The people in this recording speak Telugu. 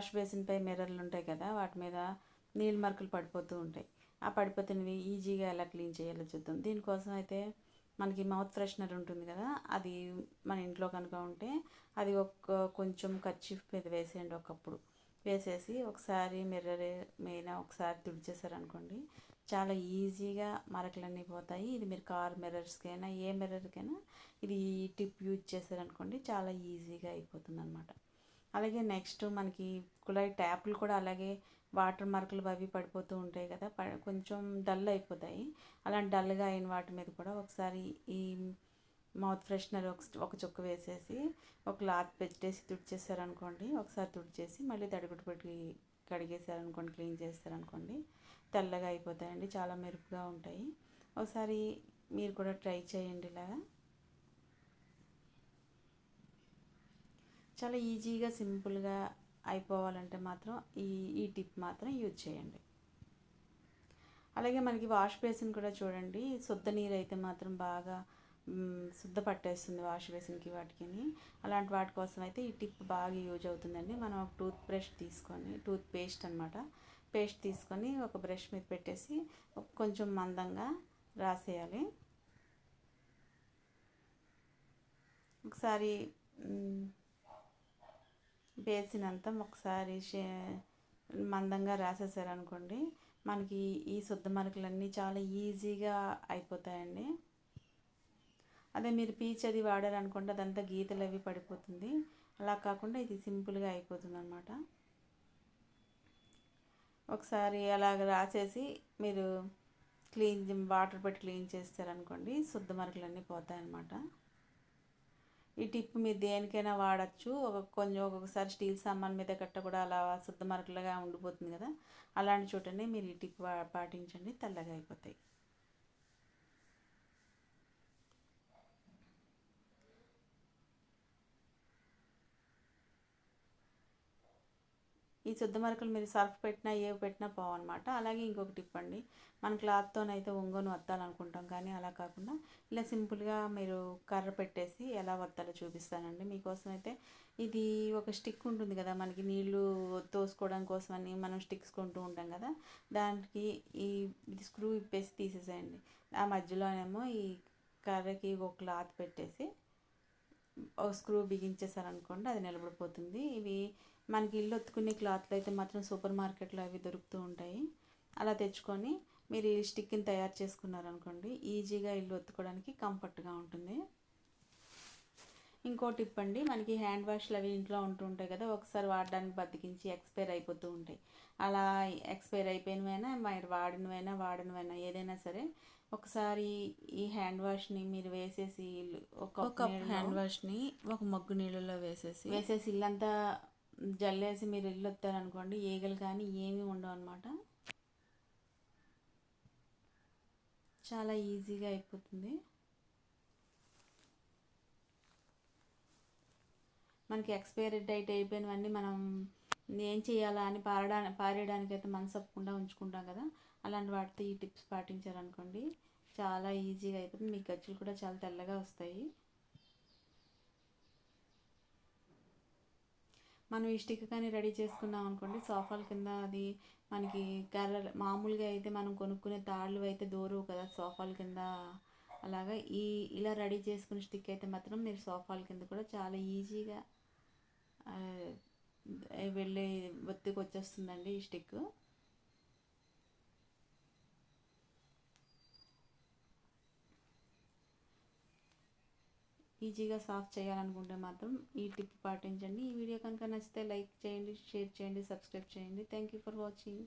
వాష్ బేసిన్పై మిర్రర్లు ఉంటాయి కదా వాటి మీద నీళ్ళు మరకలు పడిపోతూ ఉంటాయి. ఆ పడిపోతున్నవి ఈజీగా ఎలా క్లీన్ చేయాలో చూద్దాం. దీనికోసం అయితే మనకి మౌత్ ఫ్రెషనర్ ఉంటుంది కదా అది మన ఇంట్లో కనుక ఉంటే అది ఒక కొంచెం కచ్చిఫ్ మీద వేసేయండి ఒకప్పుడు. వేసేసి ఒకసారి మిర్రర్ మీద ఒకసారి తుడిచేసారనుకోండి చాలా ఈజీగా మరకలన్నీ పోతాయి. ఇది మీరు కార్ మిర్రర్స్కైనా ఏ మిర్రర్కైనా ఇది ఈ టిప్ యూజ్ చేశారనుకోండి చాలా ఈజీగా అయిపోతుంది అనమాట అలాగే నెక్స్ట్ మనకి కుళాయి ట్యాప్లు కూడా అలాగే వాటర్ మార్కులు అవి పడిపోతూ ఉంటాయి కదా ప కొంచెం డల్ అయిపోతాయి. అలాంటి డల్గా అయిన వాటి మీద కూడా ఒకసారి ఈ మౌత్ ఫ్రెషనర్ ఒక ఒక చుక్క వేసేసి ఒక క్లాత్ పెట్టేసి తుడిచేసారనుకోండి ఒకసారి తుడిచేసి మళ్ళీ తడిగుడ్డు పెట్టి కడిగేసారనుకోండి క్లీన్ చేస్తారనుకోండి తెల్లగా అయిపోతాయండి చాలా మెరుపుగా ఉంటాయి. ఒకసారి మీరు కూడా ట్రై చేయండి ఇలాగా. చాలా ఈజీగా సింపుల్గా అయిపోవాలంటే మాత్రం ఈ ఈ టిప్ మాత్రం యూజ్ చేయండి. అలాగే మనకి వాష్ బేసిన్ కూడా చూడండి. శుద్ధ నీరు అయితే మాత్రం బాగా శుద్ధ పట్టేస్తుంది వాష్ బేసిన్కి వాటికి అలాంటి వాటి కోసం అయితే ఈ టిప్ బాగా యూజ్ అవుతుందండి. మనం ఒక టూత్ బ్రష్ తీసుకొని టూత్ పేస్ట్ అనమాట పేస్ట్ తీసుకొని ఒక బ్రష్ మీద పెట్టేసి కొంచెం మందంగా రాసేయాలి. ఒకసారి బేసిన్ అంతా ఒకసారి షే- మందంగా రాసేసారనుకోండి మనకి ఈ శుద్ధ మరకలన్నీ చాలా ఈజీగా అయిపోతాయండి. అదే మీరు పీచ్ అది వాడారనుకోండి అదంతా గీతలు అవి పడిపోతుంది. అలా కాకుండా ఇది సింపుల్గా అయిపోతుంది అనమాట ఒకసారి అలాగ రాసేసి మీరు క్లీన్ వాటర్ పెట్టి క్లీన్ చేస్తారనుకోండి శుద్ధ మరకలన్నీ పోతాయన్నమాట ఈ టిప్ మీరు దేనికైనా వాడచ్చు. ఒక కొంచెం ఒక్కొక్కసారి స్టీల్ సామాన్ మీద కట్ట కూడా అలా శుద్ధ మరకలుగా ఉండిపోతుంది కదా. అలాంటి చోటనే మీరు ఈ టిప్ పాటించండి. తెల్లగా అయిపోతాయి. ఈ శుద్ధ మరకలు మీరు సర్ఫ్ పెట్టినా ఏవి పెట్టినా పోవన్నమాట. అలాగే ఇంకొక టిప్ అండి మన క్లాత్తోనైతే ఒంగోను వత్తాలనుకుంటాం కానీ అలా కాకుండా ఇలా సింపుల్గా మీరు కర్ర పెట్టేసి ఎలా వత్తాలో చూపిస్తానండి. మీకోసం అయితే ఇది ఒక స్టిక్ ఉంటుంది కదా మనకి నీళ్ళు తోసుకోవడం కోసం అని మనం స్టిక్స్ కొంటూ ఉంటాం కదా దానికి ఈ ఇది స్క్రూ ఇప్పేసి తీసేసేయండి. ఆ మధ్యలోనేమో ఈ కర్రకి ఒక క్లాత్ పెట్టేసి ఒక స్క్రూ బిగించేసారనుకోండి అది నిలబడిపోతుంది. ఇవి మనకి ఇల్లు ఒత్తుకునే క్లాత్లు అయితే మాత్రం సూపర్ మార్కెట్లో అవి దొరుకుతూ ఉంటాయి. అలా తెచ్చుకొని మీరు ఈ స్టిక్ని తయారు చేసుకున్నారనుకోండి ఈజీగా ఇల్లు ఒత్తుకోవడానికి కంఫర్ట్గా ఉంటుంది. ఇంకో టిప్ అండి మనకి హ్యాండ్ వాష్లు అవి ఇంట్లో ఉంటూ ఉంటాయి కదా ఒకసారి వాడడానికి బతికించి ఎక్స్పైర్ అయిపోతూ ఉంటాయి. అలా ఎక్స్పైర్ అయిపోయినవైనా మీరు వాడినవైనా వాడినవైనా ఏదైనా సరే ఒకసారి ఈ హ్యాండ్ వాష్ని మీరు వేసేసి ఒక హ్యాండ్ వాష్ని ఒక మగ్గు నీళ్ళలో వేసేసి వేసేసి ఇల్లంతా జల్లేసి మీరు ఇల్లు వస్తారనుకోండి ఈగలు కానీ ఏమీ ఉండవు అనమాట చాలా ఈజీగా అయిపోతుంది. మనకి ఎక్స్పైరీ డేట్ అయిపోయినవన్నీ మనం ఏం చేయాలా అని పారడా పారేయడానికి అయితే మనసు ఒప్పకుండా ఉంచుకుంటాం కదా. అలాంటి వాటితో ఈ టిప్స్ పాటించారనుకోండి చాలా ఈజీగా అయిపోతుంది. మీ గచ్చులు కూడా చాలా తెల్లగా వస్తాయి. మనం ఈ స్టిక్ కానీ రెడీ చేసుకున్నాం అనుకోండి సోఫాల కింద అది మనకి కర్ర మామూలుగా అయితే మనం కొనుక్కునే తాళ్ళు అయితే దూరవు కదా సోఫాల కింద. అలాగా ఈ ఇలా రెడీ చేసుకునే స్టిక్ అయితే మాత్రం మీరు సోఫాల కింద కూడా చాలా ఈజీగా వెళ్ళే ఒత్తికి వచ్చేస్తుందండి ఈ స్టిక్ ఈజీగా సాఫ్ చేయాలనుకుంటే మాత్రం ఈ టిప్ పాటించండి. ఈ వీడియో కనుక నచ్చితే లైక్ చేయండి షేర్ చేయండి సబ్స్క్రైబ్ చేయండి. Thank you for watching